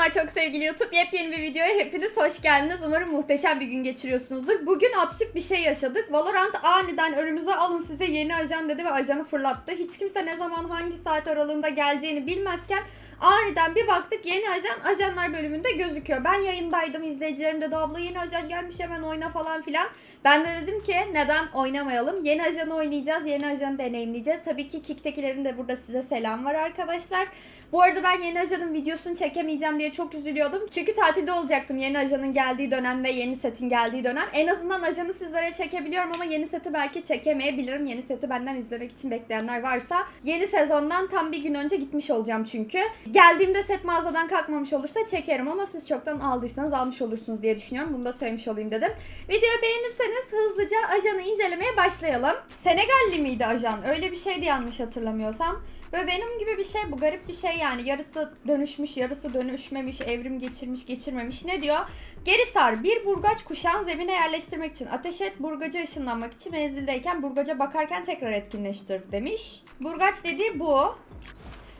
Selamlar çok sevgili YouTube. Yepyeni bir videoya hepiniz hoş geldiniz. Umarım muhteşem bir gün geçiriyorsunuzdur. Bugün absürt bir şey yaşadık. Valorant aniden önümüze alın size yeni ajan dedi ve ajanı fırlattı. Hiç kimse ne zaman hangi saat aralığında geleceğini bilmezken aniden bir baktık yeni ajan ajanlar bölümünde gözüküyor. Ben yayındaydım izleyicilerim dedi abla yeni ajan gelmiş hemen oyna falan filan. Ben de dedim ki neden oynamayalım? Yeni ajanı oynayacağız, yeni ajanı deneyimleyeceğiz. Tabii ki Kick'tekilerin de burada size selam var arkadaşlar. Bu arada ben yeni ajanın videosunu çekemeyeceğim diye çok üzülüyordum. Çünkü tatilde olacaktım yeni ajanın geldiği dönem ve yeni setin geldiği dönem. En azından ajanı sizlere çekebiliyorum ama yeni seti belki çekemeyebilirim. Yeni seti benden izlemek için bekleyenler varsa. Yeni sezondan tam bir gün önce gitmiş olacağım çünkü. Geldiğimde set mağazadan kalkmamış olursa çekerim ama siz çoktan aldıysanız almış olursunuz diye düşünüyorum. Bunu da söylemiş olayım dedim. Videoyu beğenirseniz hızlıca ajanı incelemeye başlayalım. Senegalli miydi ajan? Öyle bir şeydi yanlış hatırlamıyorsam. Ve benim gibi bir şey bu garip bir şey yani yarısı dönüşmüş yarısı dönüşmemiş evrim geçirmiş geçirmemiş ne diyor? Geri sar bir burgaç kuşağın zemine yerleştirmek için ateş et burgaca ışınlanmak için menzildeyken burgaca bakarken tekrar etkinleştir demiş. Burgaç dediği bu.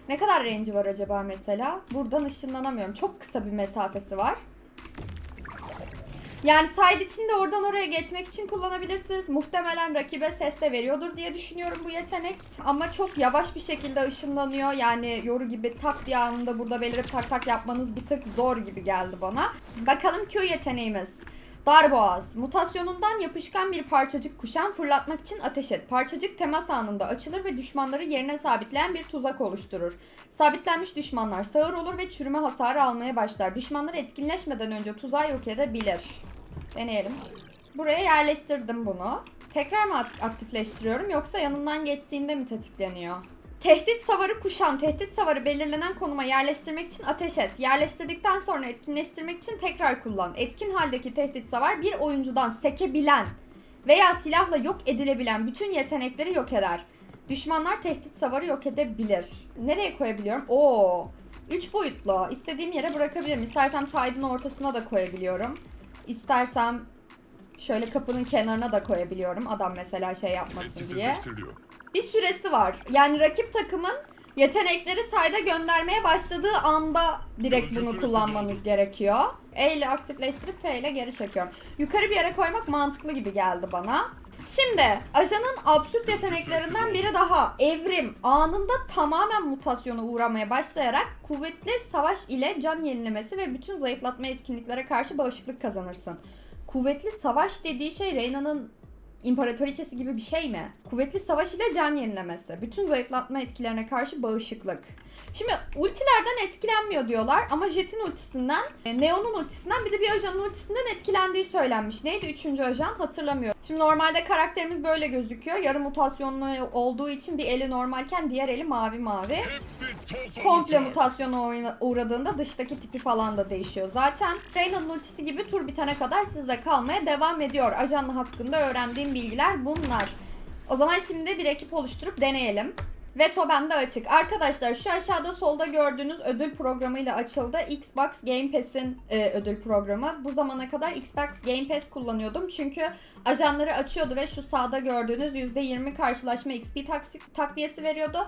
Ne kadar range'i var acaba mesela? Buradan ışınlanamıyorum. Çok kısa bir mesafesi var. Yani side içinde oradan oraya geçmek için kullanabilirsiniz. Muhtemelen rakibe ses de veriyordur diye düşünüyorum bu yetenek. Ama çok yavaş bir şekilde ışınlanıyor. Yani yoru gibi tak diye anında burada belirip tak tak yapmanız bir tık zor gibi geldi bana. Bakalım Q yeteneğimiz. Darboğaz. Mutasyonundan yapışkan bir parçacık kuşan fırlatmak için ateş et. Parçacık temas anında açılır ve düşmanları yerine sabitleyen bir tuzak oluşturur. Sabitlenmiş düşmanlar sağır olur ve çürüme hasarı almaya başlar. Düşmanlar etkinleşmeden önce tuzağı yok edebilir. Deneyelim. Buraya yerleştirdim bunu. Tekrar mı ak- aktifleştiriyorum yoksa yanından geçtiğinde mi tetikleniyor? Tehdit savarı kuşan, tehdit savarı belirlenen konuma yerleştirmek için ateş et. Yerleştirdikten sonra etkinleştirmek için tekrar kullan. Etkin haldeki tehdit savar bir oyuncudan sekebilen veya silahla yok edilebilen bütün yetenekleri yok eder. Düşmanlar tehdit savarı yok edebilir. Nereye koyabiliyorum? Oo. 3 boyutlu. İstediğim yere bırakabilirim. İstersem side'ın ortasına da koyabiliyorum. İstersem şöyle kapının kenarına da koyabiliyorum. Adam mesela şey yapmasın diye bir süresi var. Yani rakip takımın yetenekleri sayda göndermeye başladığı anda direkt bunu kullanmanız gerekiyor. E ile aktifleştirip F ile geri çekiyorum. Yukarı bir yere koymak mantıklı gibi geldi bana. Şimdi ajanın absürt yeteneklerinden biri daha evrim anında tamamen mutasyona uğramaya başlayarak kuvvetli savaş ile can yenilemesi ve bütün zayıflatma etkinliklere karşı bağışıklık kazanırsın. Kuvvetli savaş dediği şey Reyna'nın imparatoriçesi gibi bir şey mi? Kuvvetli savaş ile can yenilemesi. Bütün zayıflatma etkilerine karşı bağışıklık. Şimdi ultilerden etkilenmiyor diyorlar ama Jet'in ultisinden, e, Neon'un ultisinden bir de bir ajanın ultisinden etkilendiği söylenmiş. Neydi üçüncü ajan hatırlamıyorum. Şimdi normalde karakterimiz böyle gözüküyor. Yarı mutasyonlu olduğu için bir eli normalken diğer eli mavi mavi. Komple mutasyona uğradığında dıştaki tipi falan da değişiyor. Zaten Reyna'nın ultisi gibi tur bitene kadar sizde kalmaya devam ediyor. Ajan hakkında öğrendiğim bilgiler bunlar. O zaman şimdi bir ekip oluşturup deneyelim. Veto bende açık. Arkadaşlar şu aşağıda solda gördüğünüz ödül programıyla açıldı. Xbox Game Pass'in e, ödül programı. Bu zamana kadar Xbox Game Pass kullanıyordum. Çünkü ajanları açıyordu ve şu sağda gördüğünüz %20 karşılaşma XP takviyesi veriyordu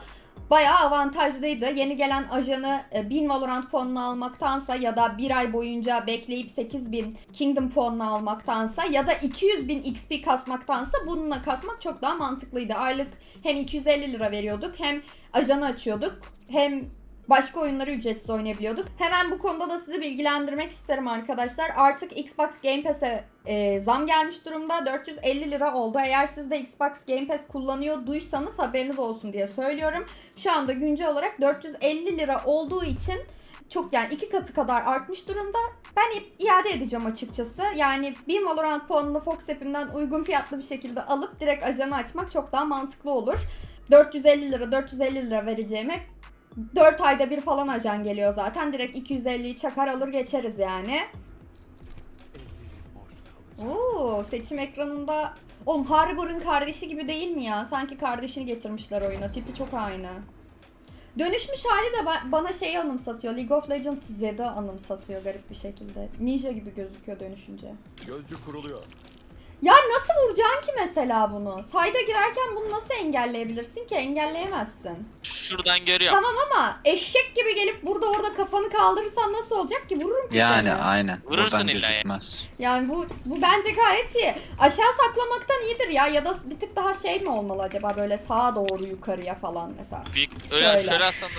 bayağı avantajlıydı. Yeni gelen ajanı e, 1000 Valorant puanını almaktansa ya da bir ay boyunca bekleyip 8000 Kingdom puanını almaktansa ya da 200 bin XP kasmaktansa bununla kasmak çok daha mantıklıydı. Aylık hem 250 lira veriyorduk hem ajanı açıyorduk hem başka oyunları ücretsiz oynayabiliyorduk. Hemen bu konuda da sizi bilgilendirmek isterim arkadaşlar. Artık Xbox Game Pass'e e, zam gelmiş durumda. 450 lira oldu. Eğer siz de Xbox Game Pass kullanıyorduysanız haberiniz olsun diye söylüyorum. Şu anda güncel olarak 450 lira olduğu için çok yani iki katı kadar artmış durumda. Ben iade edeceğim açıkçası. Yani bir Valorant puanını Fox app'inden uygun fiyatlı bir şekilde alıp direkt ajanı açmak çok daha mantıklı olur. 450 lira 450 lira vereceğime 4 ayda bir falan ajan geliyor zaten. Direkt 250'yi çakar alır geçeriz yani. Oo, seçim ekranında Oğlum Harbor'ın kardeşi gibi değil mi ya? Sanki kardeşini getirmişler oyuna. Tipi çok aynı. Dönüşmüş hali de ba- bana şeyi anımsatıyor. League of Legends Zed'i anımsatıyor garip bir şekilde. Ninja gibi gözüküyor dönüşünce. Gözcü kuruluyor. Ya nasıl vuracaksın ki mesela bunu? Sayda girerken bunu nasıl engelleyebilirsin ki? Engelleyemezsin. Şuradan görüyorum. Tamam ama eşek gibi gelip burada orada kafanı kaldırırsan nasıl olacak ki? Vururum ki Yani seni. aynen. Vurursun Buradan illa ya. gözükmez. Yani bu bu bence gayet iyi. Aşağı saklamaktan iyidir ya ya da bir tık daha şey mi olmalı acaba böyle sağa doğru yukarıya falan mesela. Büyük, öyle Şöyle. şöyle atsan da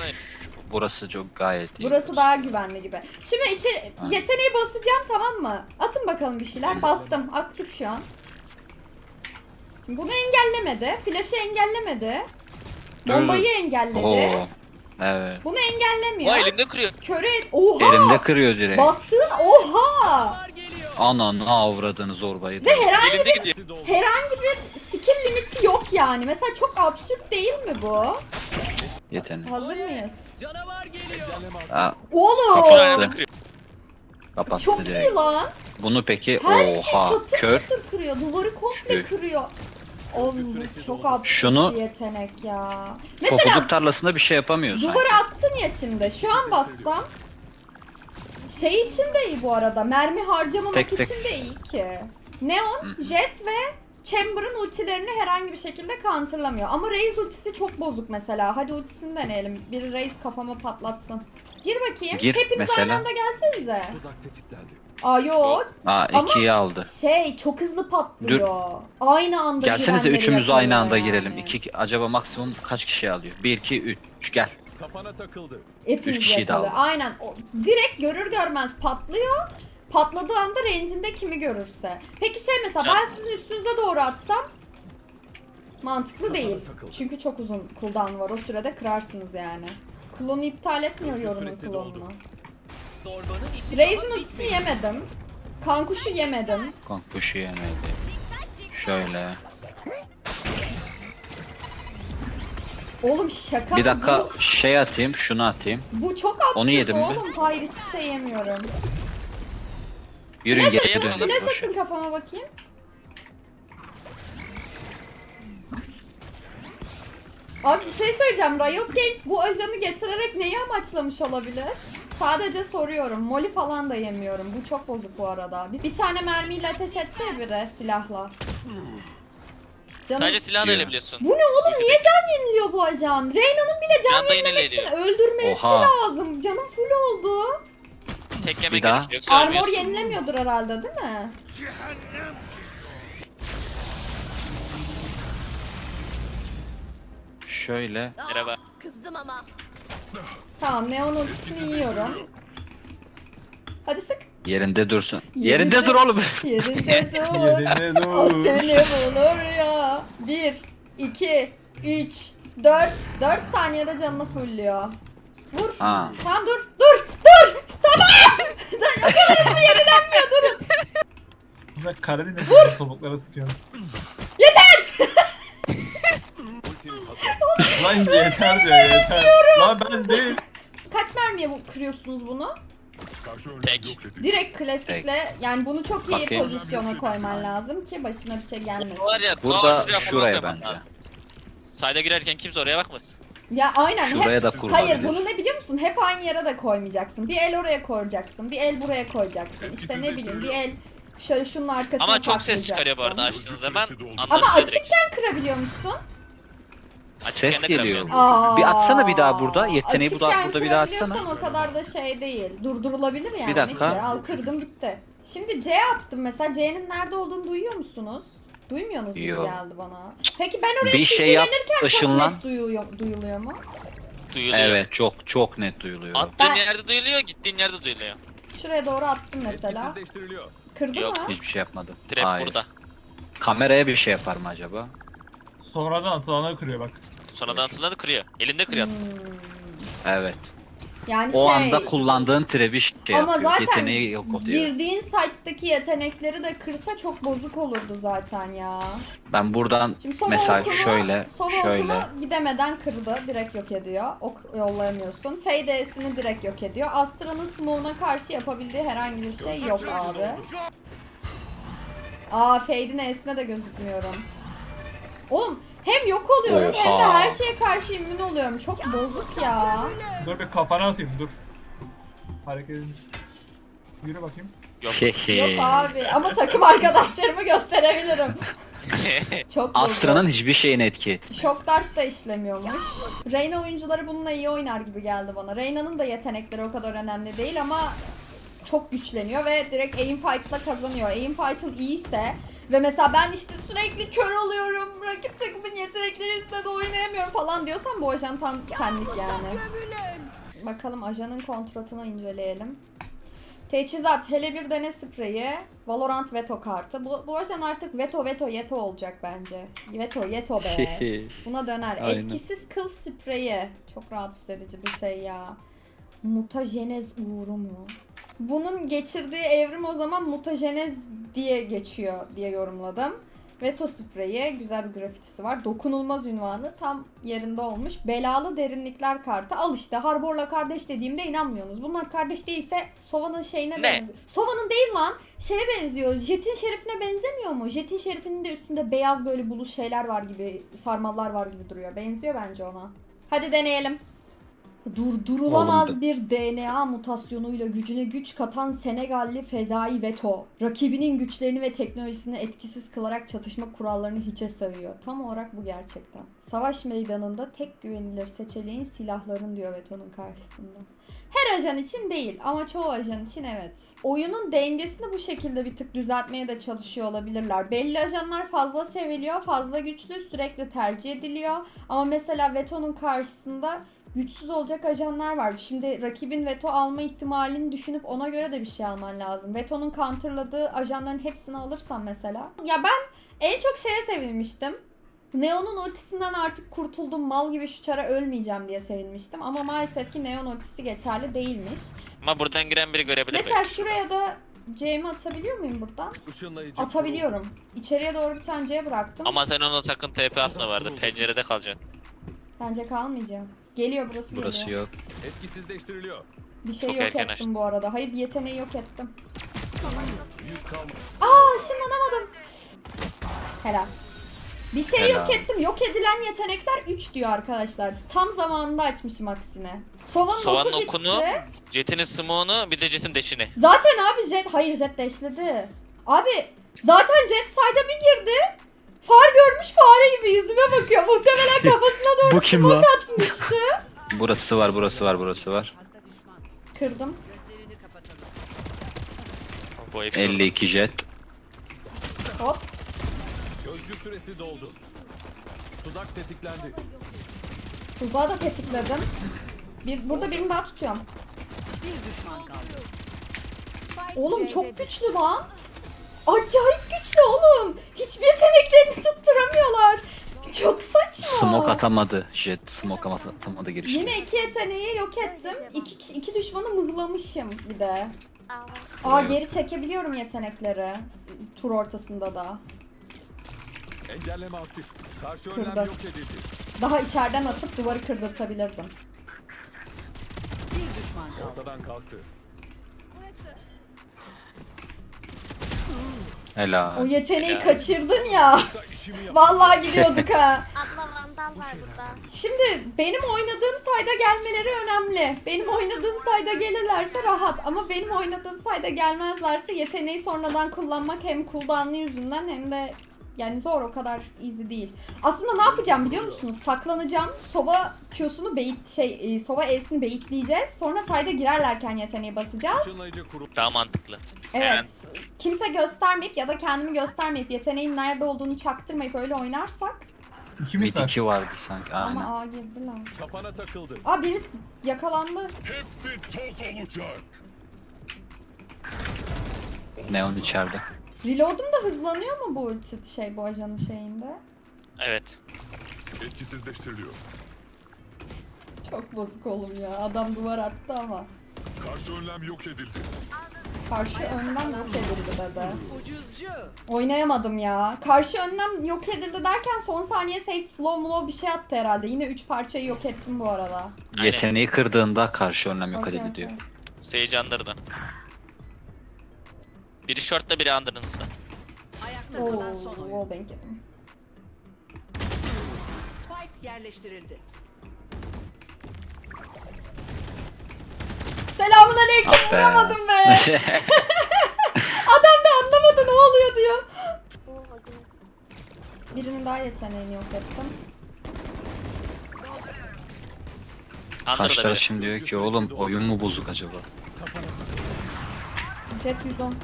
Burası çok gayet iyi. Burası daha güvenli gibi. Şimdi içi Ha. yeteneği basacağım tamam mı? Atın bakalım bir şeyler. Bastım. Aktif şu an. Bunu engellemedi. Flash'ı engellemedi. Bombayı engelledi. Oo. Evet. Bunu engellemiyor. O elimde kırıyor. Köre Oha! Elimde kırıyor direkt. Bastığın oha! Ananı avradını zorbayı. Ve herhangi Elimde bir gidiyor. herhangi bir skill limiti yok yani. Mesela çok absürt değil mi bu? Yetenek. Hazır mıyız? Aa, Oğlum! Şunu elimde kırıyor. kapattı Çok iyi direkt. lan. Bunu peki Her şey oha çatır kör. çatır kırıyor. Duvarı komple Kör. kırıyor. Oğlum çok absürt Şunu- bir yetenek ya. Mesela Topuzluk tarlasında bir şey yapamıyorsun. duvara attın ya şimdi. Şu an bassam şey için de iyi bu arada. Mermi harcamamak Tek tek. için de iyi ki. Neon, Jet ve Chamber'ın ultilerini herhangi bir şekilde counterlamıyor. Ama Raze ultisi çok bozuk mesela. Hadi ultisini deneyelim. Bir Raze kafama patlatsın. Gir bakayım. Gir Hepiniz mesela. aynı anda gelsenize. Aa yok. Aa Ama- ikiyi aldı. Şey çok hızlı patlıyor. Aynı anda Gelsenize girenleri üçümüz aynı anda yakalıyor girelim. yani. İki, acaba maksimum kaç kişi alıyor? 1 2 3 gel. Kafana takıldı. Hepiniz üç kişiyi de yakalıyor. aldı. Aynen. O, direkt görür görmez patlıyor. Patladığı anda range'inde kimi görürse. Peki şey mesela Can- ben sizin üstünüze doğru atsam mantıklı değil. Çünkü çok uzun cooldown var. O sürede kırarsınız yani. Klonu iptal etmiyor yorumun klonunu. Raze'in ultisini yemedim. Kankuşu yemedim. Konkuşu yemedi. Şöyle. Oğlum şaka Bir mı dakika bu? şey atayım, şunu atayım. Bu çok absürt Onu yedim mi? oğlum. Hayır hiçbir şey yemiyorum. Yürüyün Flash geri atın, dönün. Flash atın kafama bakayım. Abi bir şey söyleyeceğim. Riot Games bu ajanı getirerek neyi amaçlamış olabilir? Sadece soruyorum. Molly falan da yemiyorum. Bu çok bozuk bu arada. Bir, bir tane mermiyle ateş etse biri silahla. Canım, Sadece silah da Diyor. elebiliyorsun. bu ne oğlum? Niye can yeniliyor bu ajan? Reyna'nın bile can, Can da yenilemek için yenileniyor. öldürmesi Oha. lazım. Canım full oldu. Tek yemek Bir daha. gerekiyor. Yoksa Armor ölmüyorsun. yenilemiyordur herhalde değil mi? Şöyle. Merhaba. Kızdım ama. Tamam neon ultisini yiyorum. Hadi sık. Yerinde dursun. Yerinde- Yerinde dur oğlum. Yerinde dur. Yerine o dur. seni bulur ya. 1, 2, 3, 4. 4 saniyede canını fullüyor. Vur. Ha. Tamam. Dur. Dur. O kadar hızlı yenilenmiyor durun. Bırak karabin de topuklara sıkıyorum. Ultim hazır. Lan yeter diyor yeter. Lan ben değil. Kaç mermiye bu, kırıyorsunuz bunu? Tek. Direkt klasikle yani bunu çok iyi Bakayım. pozisyona koyman lazım ki başına bir şey gelmesin. Var ya, Burada şuraya bence. Sayda girerken kimse oraya bakmaz. Ya aynen. Şuraya hep, da kurulabilir. Hayır bunu ne biliyor musun? Hep aynı yere de koymayacaksın. Bir el oraya koyacaksın. Bir el buraya koyacaksın. İşte ne bileyim bir el şöyle şunun arkasına Ama çok ses çıkarıyor bu arada açtığınız zaman. Ama Anlaşılıyor direkt. açıkken kırabiliyor musun? Açıkken Ses de geliyor. kıramıyorum. Aa, Bir atsana bir daha burada. Yeteneği bu da- açıkken burada bir daha kırabiliyorsan atsana. o kadar da şey değil. Durdurulabilir yani. Bir dakika. Al kırdım gitti. Şimdi C attım mesela. C'nin nerede olduğunu duyuyor musunuz? Duymuyorsunuz Yok. geldi bana. Peki ben oraya Bir şey yap, ışınlan. çok net duyuluyor, duyuluyor mu? Duyuluyor. Evet çok çok net duyuluyor. Attığın Ben- yerde duyuluyor, gittiğin yerde duyuluyor. Şuraya doğru attım mesela. Etkisizleştiriliyor. Kırdı Yok, mı? Hiçbir şey yapmadım. Trap Hayır. burada. Kameraya bir şey yapar mı acaba? Sonradan atılana kırıyor bak. Sonradan atıldı kırıyor. Elinde kırıyor. Hmm. Evet. Yani O şey, anda kullandığın trebi şey ama yapıyor. zaten Yeteneği yok oluyor. girdiğin site'daki yetenekleri de kırsa çok bozuk olurdu zaten ya. Ben buradan Şimdi mesela okunu, şöyle son şöyle gidemeden kırdı. Direkt yok ediyor. Ok yollayamıyorsun. Fade'sini direkt yok ediyor. Astra'nın smoke'una karşı yapabildiği herhangi bir şey yok abi. Aa Fade'in E'sine de gözükmüyorum. Oğlum hem yok oluyorum hem de Oha. her şeye karşı immün oluyorum. Çok bozuk ya. Dur bir kafana atayım dur. Hareket edin. Yürü bakayım. Yok. Yok abi ama takım arkadaşlarımı gösterebilirim. Çok Astra'nın hiçbir şeyine etki et. Shock Dart da işlemiyormuş. Reyna oyuncuları bununla iyi oynar gibi geldi bana. Reyna'nın da yetenekleri o kadar önemli değil ama çok güçleniyor ve direkt aim fight'la kazanıyor. Aim fight'ın iyiyse ve mesela ben işte sürekli kör oluyorum, rakip takımın yetenekleri üstüne de oynayamıyorum falan diyorsan bu ajan tam senlik yani. Bakalım ajanın kontratını inceleyelim. Teçhizat, hele bir dene spreyi, Valorant veto kartı. Bu, bu ajan artık veto veto yeto olacak bence. Veto yeto be. Buna döner. Aynen. Etkisiz kıl spreyi. Çok rahatsız edici bir şey ya. Mutajenez uğru mu? Bunun geçirdiği evrim o zaman mutajenez diye geçiyor diye yorumladım. Veto spreyi güzel bir grafitisi var. Dokunulmaz ünvanı tam yerinde olmuş. Belalı derinlikler kartı. Al işte Harbor'la kardeş dediğimde inanmıyorsunuz. Bunlar kardeş değilse Sova'nın şeyine Ne? benziyor. Sova'nın değil lan. Şeye benziyor. Jet'in şerifine benzemiyor mu? Jet'in şerifinin de üstünde beyaz böyle bulu şeyler var gibi, sarmallar var gibi duruyor. Benziyor bence ona. Hadi deneyelim. Durdurulamaz Oğlum bir DNA mutasyonuyla gücüne güç katan Senegalli fedai Veto, rakibinin güçlerini ve teknolojisini etkisiz kılarak çatışma kurallarını hiçe sayıyor. Tam olarak bu gerçekten. Savaş meydanında tek güvenilir seçeneğin silahların diyor Veto'nun karşısında. Her ajan için değil ama çoğu ajan için evet. Oyunun dengesini bu şekilde bir tık düzeltmeye de çalışıyor olabilirler. Belli ajanlar fazla seviliyor, fazla güçlü, sürekli tercih ediliyor. Ama mesela Veto'nun karşısında güçsüz olacak ajanlar var. Şimdi rakibin veto alma ihtimalini düşünüp ona göre de bir şey alman lazım. Veto'nun counterladığı ajanların hepsini alırsan mesela. Ya ben en çok şeye sevinmiştim. Neon'un ultisinden artık kurtuldum mal gibi şu çara ölmeyeceğim diye sevinmiştim. Ama maalesef ki Neon ultisi geçerli değilmiş. Ama buradan giren biri görebilir Mesela belki. şuraya da C'mi atabiliyor muyum buradan? Atabiliyorum. İçeriye doğru bir tane C bıraktım. Ama sen ona sakın TP atma vardı. Pencerede kalacaksın. Bence kalmayacağım. Geliyor burası, Burası geliyor. yok. Etkisizleştiriliyor. Bir şey Çok yok erken ettim açtın. bu arada. Hayır bir yeteneği yok ettim. Yük kalmadı. Aa ışınlanamadım. Helal. Bir şey Helal. yok ettim. Yok edilen yetenekler 3 diyor arkadaşlar. Tam zamanında açmışım aksine. Sova'nın Sova'nın oku okunu- gitti. Jet'inin smoke'unu bir de Jet'in deşini. Zaten abi Jet... Hayır Jet deşledi. Abi zaten Jet sayda bir girdi. Far görmüş fare gibi yüzüme bakıyor. Muhtemelen kafasına doğru Bu kim lan? atmıştı. Burası var, burası var, burası var. Kırdım. Bu eksi. 52 jet. Hop. Gözcü süresi doldu. Tuzak tetiklendi. Tuzağı da tetikledim. Bir, burada birini daha tutuyorum. Oğlum çok güçlü lan. Acayip güçlü oğlum. Hiçbir yeteneklerini tutturamıyorlar. Çok saçma. Smoke atamadı. Jet smoke ama- atamadı girişte. Yine iki yeteneği yok ettim. İki, iki düşmanı mıhlamışım bir de. Aa Evet. geri çekebiliyorum yetenekleri. Tur ortasında da. Engelleme aktif. Karşı yok edildi. Daha içeriden atıp duvarı kırdırtabilirdim. Ortadan kalktı. Helal. O yeteneği Helal. kaçırdın ya. Vallahi gidiyorduk ha. Abla vandal var burada. Şimdi benim oynadığım sayda gelmeleri önemli. Benim oynadığım sayda gelirlerse rahat. Ama benim oynadığım sayda gelmezlerse yeteneği sonradan kullanmak hem cooldown'u yüzünden hem de yani zor o kadar easy değil. Aslında ne yapacağım biliyor musunuz? Saklanacağım. Sova Q'sunu bait şey e, Sova E'sini baitleyeceğiz. Sonra sayda girerlerken yeteneği basacağız. Daha mantıklı. Evet. Yani- Kimse göstermeyip ya da kendimi göstermeyip yeteneğin nerede olduğunu çaktırmayıp öyle oynarsak. İki Mid var. 2 vardı sanki. Aynen. Ama A girdiler. Kapana takıldı. Aa biri yakalandı. Hepsi toz olacak. Neon içeride. Reload'um da hızlanıyor mu bu ulti şey bu ajanın şeyinde? Evet. Etkisizleştiriliyor. Çok bozuk oğlum ya. Adam duvar attı ama. Karşı önlem yok edildi. Karşı önlem yok edildi dedi. Oynayamadım ya. Karşı önlem yok edildi derken son saniye Sage slow mo bir şey attı herhalde. Yine 3 parçayı yok ettim bu arada. Aynen. Yeteneği kırdığında karşı önlem yok Okey, edildi diyor. okey. Sage andırdı. Biri short'ta biri under'ınızda. Oo, wallbang yedim. Spike yerleştirildi. Selamun aleyküm ah vuramadım be. Adam da anlamadı ne oluyor diyor. Birinin daha yeteneğini yok ettim. Karşı şimdi diyor ki oğlum oyun mu bozuk acaba? Jet 110.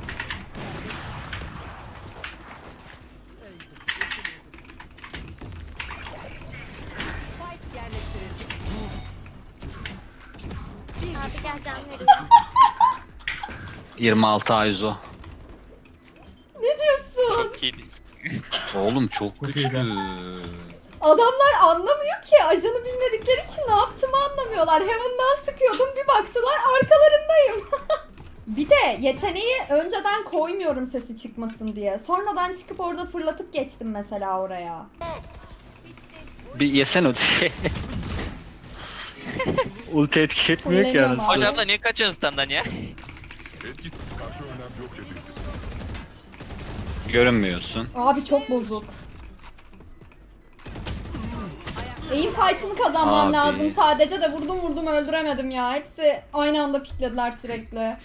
Abi gel can vereyim. 26 Aizo. Ne diyorsun? Çok iyiydi. Oğlum çok Çok güçlü. Adamlar anlamıyor ki. Ajanı bilmedikleri için ne yaptığımı anlamıyorlar. Heaven'dan sıkıyordum bir baktılar arkalarındayım. bir de yeteneği önceden koymuyorum sesi çıkmasın diye. Sonradan çıkıp orada fırlatıp geçtim mesela oraya. Bir yesen o Ulti etki etmiyor ki abi. Hocam da niye kaçıyorsun standdan ya? Etki karşı önlem yok edildi. Görünmüyorsun. Abi çok bozuk. Aim fight'ını kazanmam Abi. lazım sadece de vurdum vurdum öldüremedim ya. Hepsi aynı anda piklediler sürekli.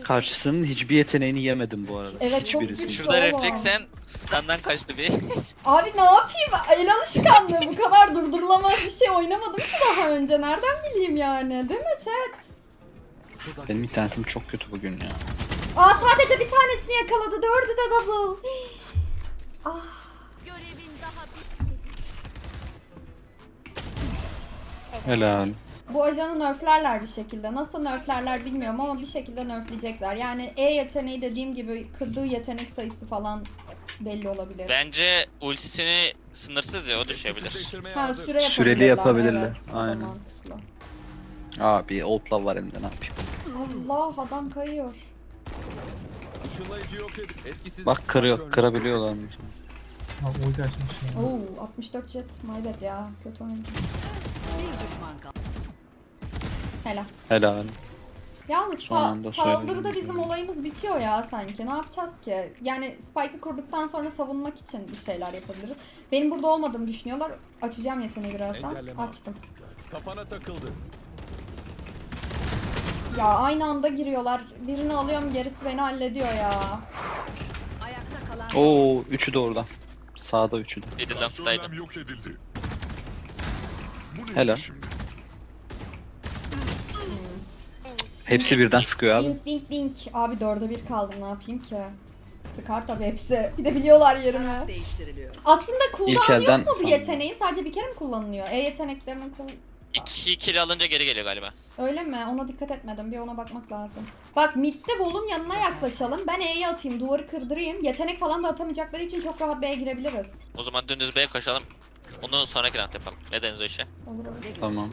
Karşısının hiçbir yeteneğini yemedim bu arada. Evet, çok Hiçbirisi. güçlü. Şurada Oğlum. refleksen standdan kaçtı bir. Abi ne yapayım? El alışkanlığı bu kadar durdurulamaz bir şey oynamadım ki daha önce. Nereden bileyim yani? Değil mi chat? Benim internetim çok kötü bugün ya. Aa sadece bir tanesini yakaladı. Dördü de double. ah. Görevin daha bitmedi. Helal. Bu ajanı nerflerler bir şekilde. Nasıl nerflerler bilmiyorum ama bir şekilde nerfleyecekler. Yani E yeteneği dediğim gibi kırdığı yetenek sayısı falan belli olabilir. Bence ultisini sınırsız ya o düşebilir. Ha, süre Süreli yapabilirler. Evet, o da Aynen. mantıklı. Abi oldla var elimde ne yapayım. Allah adam kayıyor. Işınlayıcı yok edildi. Etkisiz Bak kırıyor, önlem- kırabiliyorlarmış. Ha, ulti açmış ya. Oo 64 jet. My bad ya. Kötü oyuncu. Bir düşman kaldı. Helal. Helal. Yalnız Son sa- anda saldırıda söyledim. bizim olayımız bitiyor ya sanki. Ne yapacağız ki? Yani Spike'ı kurduktan sonra savunmak için bir şeyler yapabiliriz. Benim burada olmadığımı düşünüyorlar. Açacağım yeteneği birazdan. Engelleme. Açtım. Kafana takıldı. Ya aynı anda giriyorlar. Birini alıyorum gerisi beni hallediyor ya. Ayakta kalan Oo, üçü de orada. Sağda üçü de. Biri yok edildi. Bu Helal. şimdi? Hepsi birden sıkıyor abi. Dink dink dink. Abi dörde bir kaldım ne yapayım ki? Sıkar tabii hepsi. Bir de biliyorlar yerimi. taraf değiştiriliyor. Aslında cooldown elden mu bu sandım. yeteneğin? Sadece bir kere mi kullanılıyor? E yeteneklerinin kul- 2 kill alınca geri geliyor galiba. Öyle mi? Ona dikkat etmedim. Bir ona bakmak lazım. Bak midde Vol'un yanına yaklaşalım. Ben E'yi atayım, duvarı kırdırayım. Yetenek falan da atamayacakları için çok rahat B'ye girebiliriz. O zaman dümdüz B'ye koşalım. Onu sonraki round yapalım. Ne deniz o işe? Olur olur. Ne Tamam.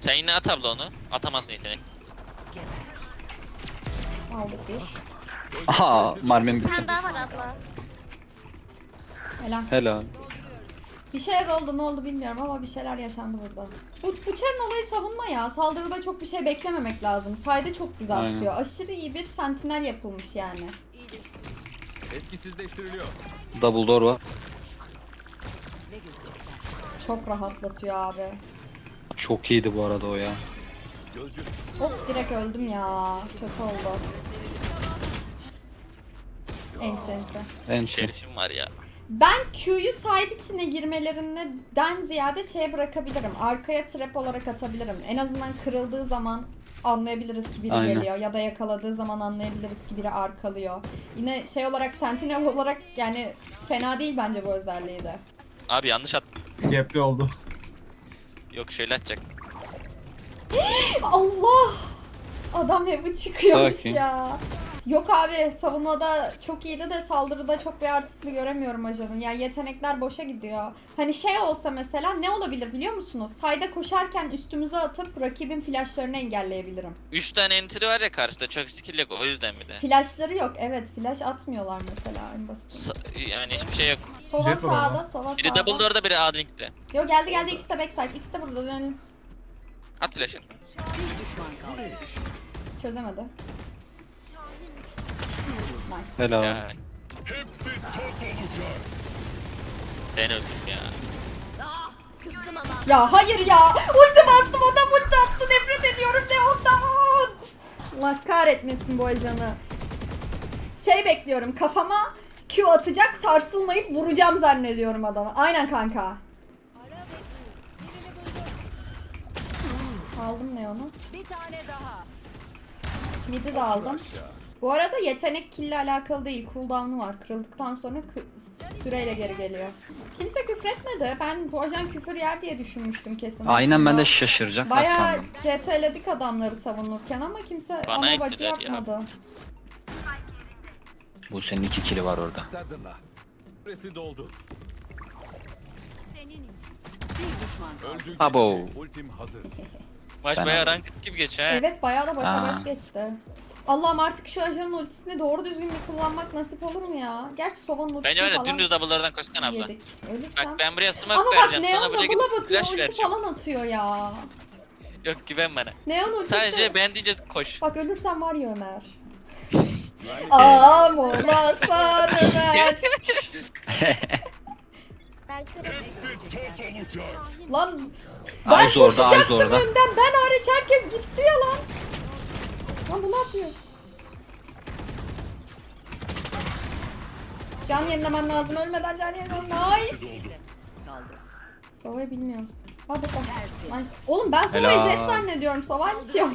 Sen yine at abla onu. Atamazsın yetenek. Aldık bir. Aha, mermim Bir bitti. tane daha var abla. Helal. Helal. Bir şeyler oldu ne oldu bilmiyorum ama bir şeyler yaşandı burada. Bu bıçağın olayı savunma ya. Saldırıda çok bir şey beklememek lazım. Sayda çok güzel Aynen. tutuyor. Aşırı iyi bir sentinel yapılmış yani. Etkisizleştiriliyor. Double door var. Çok rahatlatıyor abi. Çok iyiydi bu arada o ya. Hop direkt öldüm ya. Kötü oldu. Ense ense. En şey. Şerifim var ya. Ben Q'yu side içine girmelerinden ziyade şeye bırakabilirim. Arkaya trap olarak atabilirim. En azından kırıldığı zaman anlayabiliriz ki biri Aynen. geliyor ya da yakaladığı zaman anlayabiliriz ki biri arkalıyor. Yine şey olarak sentinel olarak yani fena değil bence bu özelliği de. Abi yanlış at. Gapli oldu. Yok şöyle atacaktım. Allah! Adam heaven çıkıyormuş Sakin. ya. Yok abi savunmada çok iyiydi de saldırıda çok bir artısını göremiyorum ajanın. Yani yetenekler boşa gidiyor. Hani şey olsa mesela ne olabilir biliyor musunuz? Sayda koşarken üstümüze atıp rakibin flashlarını engelleyebilirim. 3 tane entry var ya karşıda çok skill yok o yüzden bir de. Flashları yok evet flash atmıyorlar mesela en basit. Sa- yani hiçbir şey yok. Sova Jet var sağda ama. sova Biri sağda. double door'da biri A link'te. Yok geldi geldi ikisi de backside ikisi de burada dönelim. At kaldı. Çözemedi. Nice. Helal. Ya hepsi toz olacak. ben öldüm ya. Ya hayır ya. Ulti bastım adam ulti attı. Nefret ediyorum de ondan. Allah kahretmesin bu ajanı. Şey bekliyorum kafama Q atacak sarsılmayıp vuracağım zannediyorum adamı. Aynen kanka. Aldım ne onu? Bir tane daha. Midi de aldım. Bu arada yetenek kille alakalı değil. Cooldown'u var. Kırıldıktan sonra kı- süreyle geri geliyor. Kimse küfretmedi. Ben bu ajan küfür yer diye düşünmüştüm kesin. Aynen ben de Aslında şaşıracaklar Bayağı sandım. CT'ledik adamları savunurken ama kimse Bana ana bacı ektiler ya. yapmadı. Bu senin iki kili var orada. Sadırla. Süresi doldu. Senin için. Bir düşman. Öldü. Abo. gitti. Ultim hazır. Maç Ben bayağı ranked gibi geçiyor he. Evet bayağı da başa Aa. baş geçti. Allah'ım artık şu ajanın ultisini doğru düzgün bir kullanmak nasip olur mu ya? Gerçi Sova'nın ultisini Bence öyle falan dümdüz double'lardan koşsana abla. yedik. Ölürsem. Bak ben buraya smoke Ama bak vereceğim. Neon Sana buraya double'a gidip bakıyor flash ulti vereceğim. falan atıyor ya. Yok güven bana. Neon ultisi. Sadece ben deyince koş. Bak ölürsem var ya Ömer. Aa mola Ömer. Hepsi toz olacak. Lan ben Ayz orada, Ayz koşacaktım orada. önden. Ben hariç herkes gitti ya lan. Lan bu ne yapıyor? Can yenilemem lazım. Ölmeden can yenilemem. Nice. Kaldı. Sova'yı bilmiyoruz. Ha burada. Nice. Oğlum ben Sova'yı Helal. jet zannediyorum. Sova'ymış ya.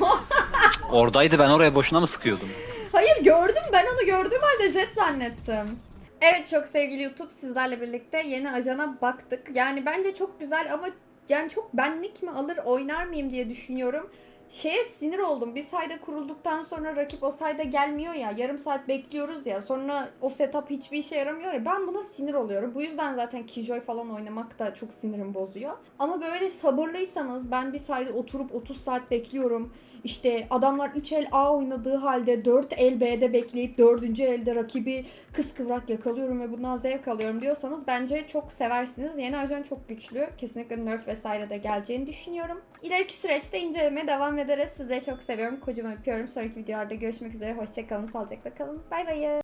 Oradaydı ben oraya boşuna mı sıkıyordum? Hayır gördüm ben onu gördüğüm halde jet zannettim. Evet çok sevgili YouTube sizlerle birlikte yeni ajana baktık. Yani bence çok güzel ama yani çok benlik mi alır oynar mıyım diye düşünüyorum. Şeye sinir oldum. Bir sayda kurulduktan sonra rakip o sayda gelmiyor ya. Yarım saat bekliyoruz ya. Sonra o setup hiçbir işe yaramıyor ya. Ben buna sinir oluyorum. Bu yüzden zaten Killjoy falan oynamak da çok sinirim bozuyor. Ama böyle sabırlıysanız ben bir sayda oturup 30 saat bekliyorum. İşte adamlar 3 el A oynadığı halde 4 el B'de bekleyip 4. elde rakibi kıskıvrak yakalıyorum ve bundan zevk alıyorum diyorsanız bence çok seversiniz. Yeni ajan çok güçlü. Kesinlikle nerf vesaire de geleceğini düşünüyorum. İleriki süreçte incelemeye devam ederiz. Sizleri çok seviyorum. Kocaman öpüyorum. Sonraki videolarda görüşmek üzere. Hoşçakalın. Sağlıcakla kalın. Bay bay.